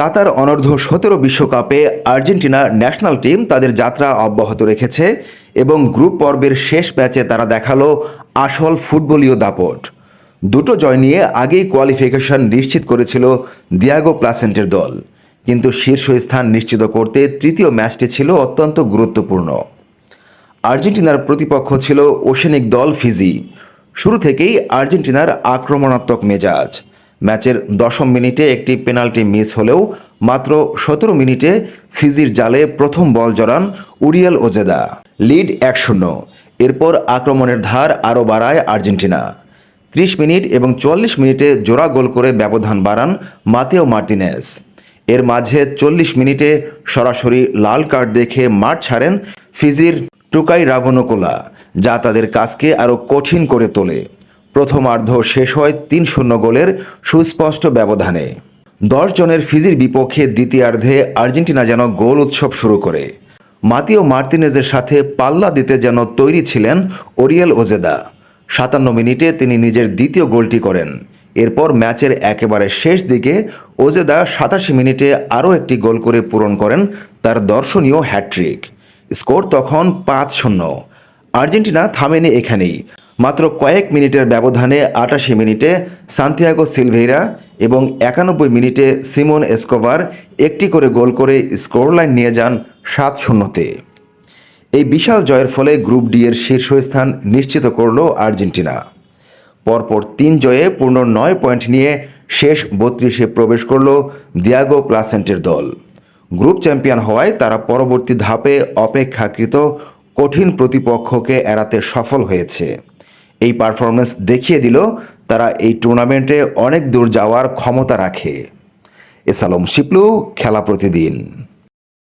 কাতার অনূর্ধ্ব সতেরো বিশ্বকাপে আর্জেন্টিনা ন্যাশনাল টিম তাদের যাত্রা অব্যাহত রেখেছে এবং গ্রুপ পর্বের শেষ ম্যাচে তারা দেখাল আসল ফুটবলীয় দাপট। দুটো জয় নিয়ে আগেই কোয়ালিফিকেশন নিশ্চিত করেছিল দিয়াগো প্লাসেন্টের দল। কিন্তু শীর্ষস্থান নিশ্চিত করতে তৃতীয় ম্যাচটি ছিল অত্যন্ত গুরুত্বপূর্ণ। আর্জেন্টিনার প্রতিপক্ষ ছিল ওশেনিক দল ফিজি। শুরু থেকেই আর্জেন্টিনার আক্রমণাত্মক মেজাজ। ম্যাচের দশম মিনিটে একটি পেনাল্টি মিস হলেও মাত্র সতেরো মিনিটে ফিজির জালে প্রথম বল জড়ান উরিয়েল ওজেদা। লিড এক শূন্য। এরপর আক্রমণের ধার আরও বাড়ায় আর্জেন্টিনা। ত্রিশ মিনিট এবং চুয়াল্লিশ মিনিটে জোড়া গোল করে ব্যবধান বাড়ান মাতেও মার্টিনেস এর মাঝে চল্লিশ মিনিটে সরাসরি লাল কার্ড দেখে মাঠ ছাড়েন ফিজির টুকাই রাগনকোলা যা তাদের কাজকে আরও কঠিন করে তোলে। প্রথমার্ধ শেষ হয় তিন শূন্য গোলের সুস্পষ্ট ব্যবধানে। দশ জনের ফিজির বিপক্ষে দ্বিতীয়ার্ধে আর্জেন্টিনা যেন গোল উৎসব শুরু করে। মাতিও মার্তিনেজের সাথে পাল্লা দিতে যেন তৈরি ছিলেন ওরিয়েল ওজেদা। সাতান্ন মিনিটে তিনি নিজের দ্বিতীয় গোলটি করেন। এরপর ম্যাচের একেবারে শেষ দিকে ওজেদা সাতাশি মিনিটে আরও একটি গোল করে পূরণ করেন তার দর্শনীয় হ্যাট্রিক স্কোর তখন পাঁচ শূন্য। আর্জেন্টিনা থামেনি এখানেই। মাত্র কয়েক মিনিটের ব্যবধানে আটাশি মিনিটে সান্তিয়াগো সিলভেইরা এবং একানব্বই মিনিটে সিমন এসকোবার একটি করে গোল করে স্কোরলাইন নিয়ে যান সাত শূন্যতে। এই বিশাল জয়ের ফলে গ্রুপ ডি এর শীর্ষস্থান নিশ্চিত করল আর্জেন্টিনা। পরপর তিন জয়ে পূর্ণ নয় পয়েন্ট নিয়ে শেষ বত্রিশে প্রবেশ করল দিয়াগো প্লাসেন্টের দল। গ্রুপ চ্যাম্পিয়ন হওয়ায় তারা পরবর্তী ধাপে অপেক্ষাকৃত কঠিন প্রতিপক্ষকে এড়াতে সফল হয়েছে। এই পারফরমেন্স দেখিয়ে দিল তারা এই টুর্নামেন্টে অনেক দূর যাওয়ার ক্ষমতা রাখে। এসালম শিপলু, খেলা প্রতিদিন।